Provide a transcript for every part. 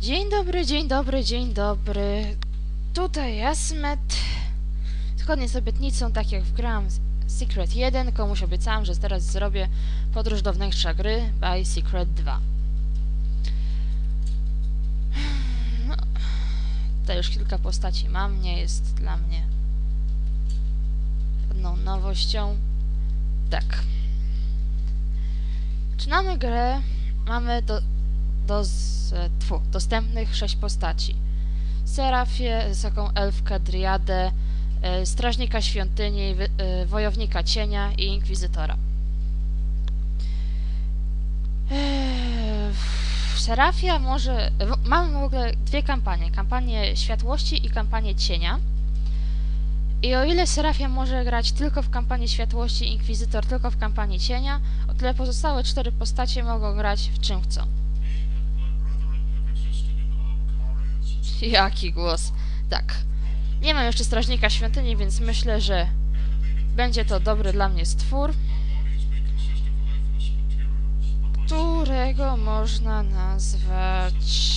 Dzień dobry, dzień dobry, dzień dobry. Tutaj Jasmet. Zgodnie z obietnicą, tak jak wgrałam Secret 1, komuś obiecałam, że teraz zrobię podróż do wnętrza gry by Secret 2. No, tutaj już kilka postaci mam, nie jest dla mnie żadną nowością. Tak. Zaczynamy grę. Mamy do, do z, tfu, dostępnych sześć postaci. Serafię, wysoką elfkę, driadę, e, strażnika świątyni, e, wojownika cienia i inkwizytora. Eee, Serafia może... Mamy w ogóle dwie kampanie. Kampanię światłości i kampanię cienia. I o ile Serafia może grać tylko w kampanii światłości, Inkwizytor tylko w kampanii cienia, o tyle pozostałe cztery postacie mogą grać w czym chcą. Jaki głos. Tak. Nie mam jeszcze Strażnika Świątyni, więc myślę, że będzie to dobry dla mnie stwór, którego można nazwać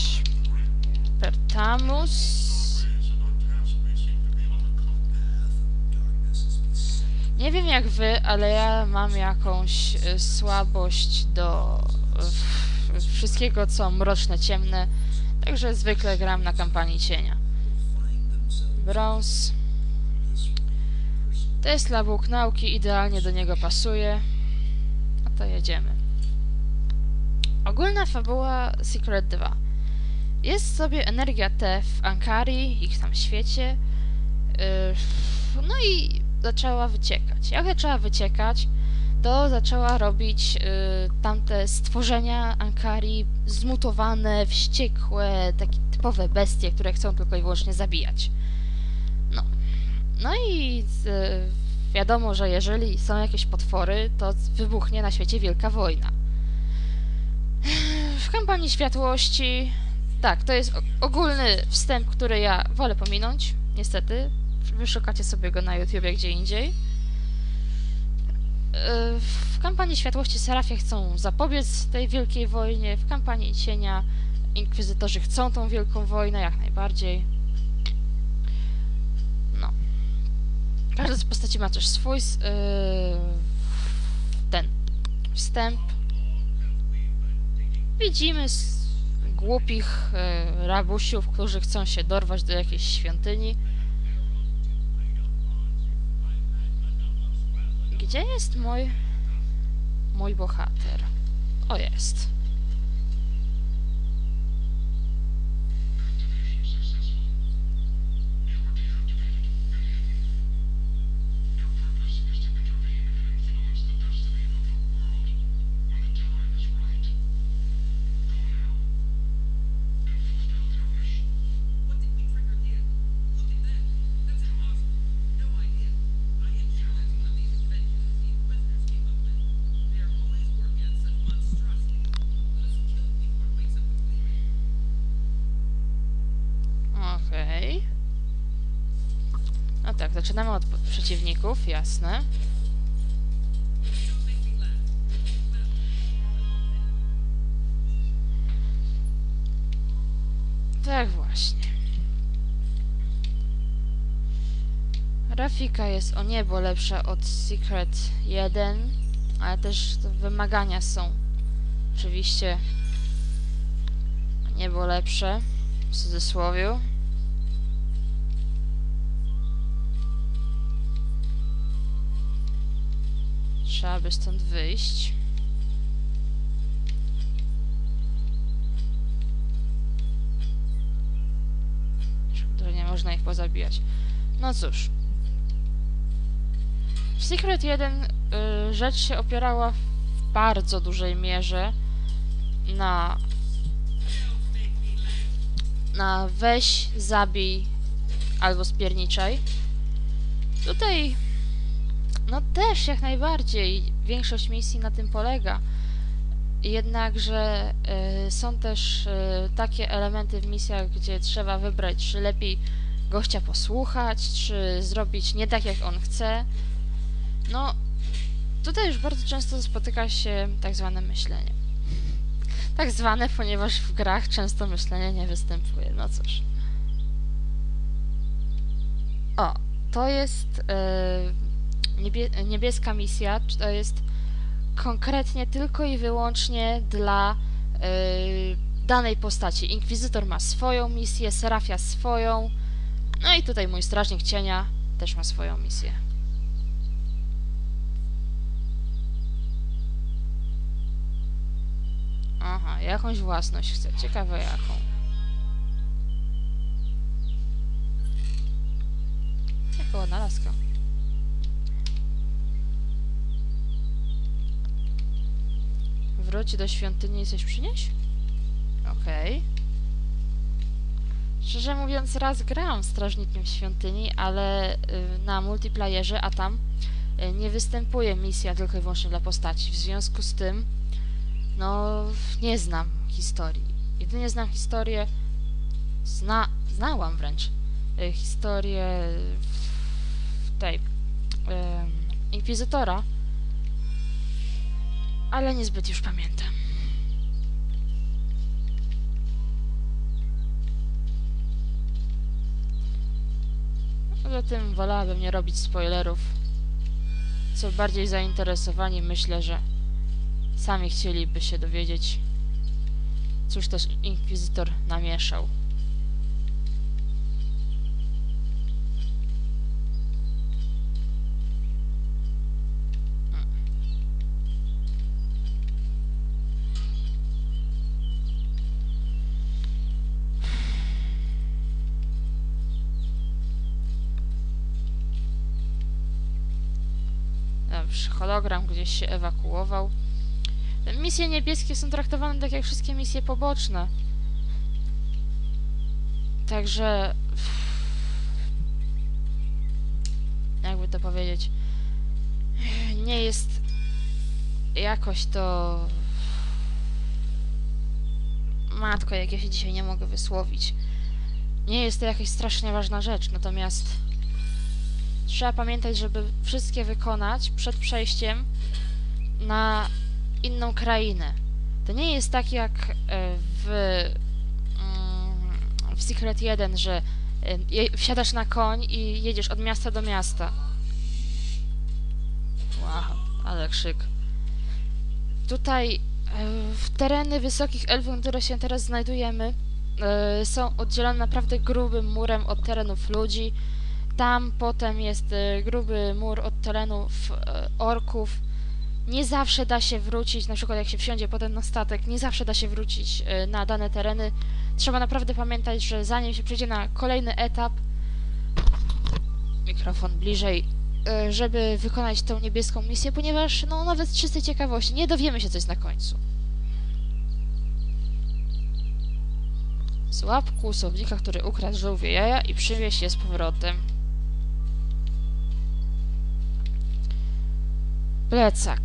Pertamus. Nie wiem jak wy, ale ja mam jakąś y, słabość do wszystkiego, co mroczne, ciemne. Także zwykle gram na kampanii cienia. Brąz. Tesla Bóg nauki idealnie do niego pasuje. A to jedziemy. Ogólna fabuła Secret 2. Jest sobie energia T w Ankari, ich tam świecie. Yy, no i zaczęła wyciekać. Jak zaczęła wyciekać, to zaczęła robić y, tamte stworzenia Ankari zmutowane, wściekłe, takie typowe bestie, które chcą tylko i wyłącznie zabijać. No. No i y, wiadomo, że jeżeli są jakieś potwory, to wybuchnie na świecie wielka wojna. W kampanii światłości tak, to jest ogólny wstęp, który ja wolę pominąć, niestety. Wyszukacie sobie go na YouTubie gdzie indziej. W kampanii Światłości Serafie chcą zapobiec tej wielkiej wojnie, w kampanii Cienia Inkwizytorzy chcą tą wielką wojnę, jak najbardziej. No. Każda z postaci ma też swój yy, ten wstęp. Widzimy głupich yy, rabusiów, którzy chcą się dorwać do jakiejś świątyni. Gdzie jest mój mój bohater? O jest. Tak, zaczynamy od przeciwników, jasne. Tak właśnie. Grafika jest o niebo lepsza od Secret 1, ale też te wymagania są oczywiście niebo lepsze, w cudzysłowie. Trzeba by stąd wyjść. że nie można ich pozabijać. No cóż. W Secret 1 y, rzecz się opierała w bardzo dużej mierze na na weź, zabij albo spierniczaj. Tutaj no też jak najbardziej większość misji na tym polega. Jednakże y, są też y, takie elementy w misjach, gdzie trzeba wybrać, czy lepiej gościa posłuchać, czy zrobić nie tak, jak on chce. No, tutaj już bardzo często spotyka się tak zwane myślenie. Tak zwane, ponieważ w grach często myślenie nie występuje. No cóż. O, to jest e, niebie, niebieska misja. To jest konkretnie tylko i wyłącznie dla e, danej postaci. Inkwizytor ma swoją misję, Serafia swoją. No i tutaj mój strażnik cienia też ma swoją misję. Aha, jakąś własność chce. Ciekawe jaką. Jaka ładna laska. Wróć do świątyni i coś przynieś? Okej. Szczerze mówiąc, raz grałam strażnikiem świątyni, ale y, na multiplayerze, a tam y, nie występuje misja tylko i wyłącznie dla postaci. W związku z tym, no, nie znam historii. Jedynie znam historię, zna, znałam wręcz y, historię tej ym, Inkwizytora, ale niezbyt już pamiętam. Poza tym wolałabym nie robić spoilerów. Co bardziej zainteresowani myślę, że sami chcieliby się dowiedzieć, cóż też Inkwizytor namieszał. Dobrze, hologram gdzieś się ewakuował. Misje niebieskie są traktowane tak jak wszystkie misje poboczne. Także. Jakby to powiedzieć. Nie jest jakoś to. Matko, jak ja się dzisiaj nie mogę wysłowić. Nie jest to jakaś strasznie ważna rzecz, natomiast trzeba pamiętać, żeby wszystkie wykonać przed przejściem na inną krainę. To nie jest tak jak e, w, mm, w Secret 1, że e, wsiadasz na koń i jedziesz od miasta do miasta. Wow, ale krzyk. Tutaj e, w tereny wysokich elfów, które się teraz znajdujemy, są oddzielone naprawdę grubym murem od terenów ludzi. Tam potem jest e, gruby mur od terenów e, orków. Nie zawsze da się wrócić, na przykład jak się wsiądzie potem na statek, nie zawsze da się wrócić e, na dane tereny. Trzeba naprawdę pamiętać, że zanim się przejdzie na kolejny etap, mikrofon bliżej, żeby wykonać tą niebieską misję, ponieważ no nawet z czystej ciekawości nie dowiemy się, co jest na końcu. Złap kłusownika, który ukradł żółwie jaja i przywieź je z powrotem. Plecak.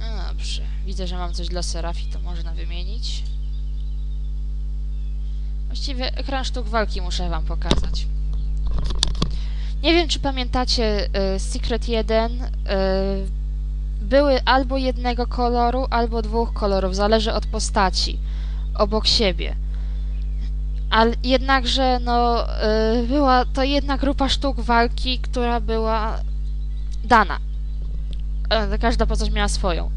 No dobrze. Widzę, że mam coś dla Serafi, to można wymienić. Właściwie ekran sztuk walki muszę wam pokazać. Nie wiem, czy pamiętacie y, Secret 1. Y, były albo jednego koloru, albo dwóch kolorów, zależy od postaci, obok siebie. Ale jednakże, no, y, była to jedna grupa sztuk walki, która była dana. E, Każda postać miała swoją.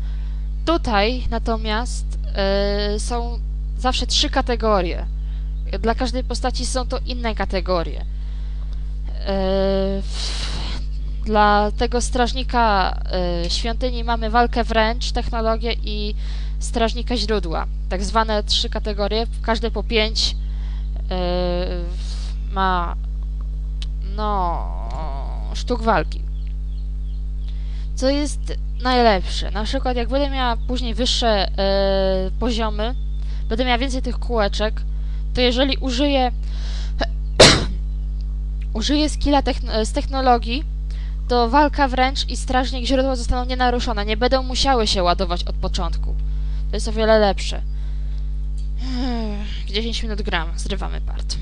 Tutaj natomiast y, są zawsze trzy kategorie. Dla każdej postaci są to inne kategorie. Y, Dla tego strażnika y, świątyni mamy walkę wręcz, technologię i strażnika źródła. Tak zwane trzy kategorie, każde po pięć ma no sztuk walki. Co jest najlepsze? Na przykład jak będę miała później wyższe y, poziomy, będę miała więcej tych kółeczek, to jeżeli użyję użyję skilla techn- z technologii, to walka wręcz i strażnik źródła zostaną nienaruszone. Nie będą musiały się ładować od początku. To jest o wiele lepsze. 10 minut gram, zrywamy part.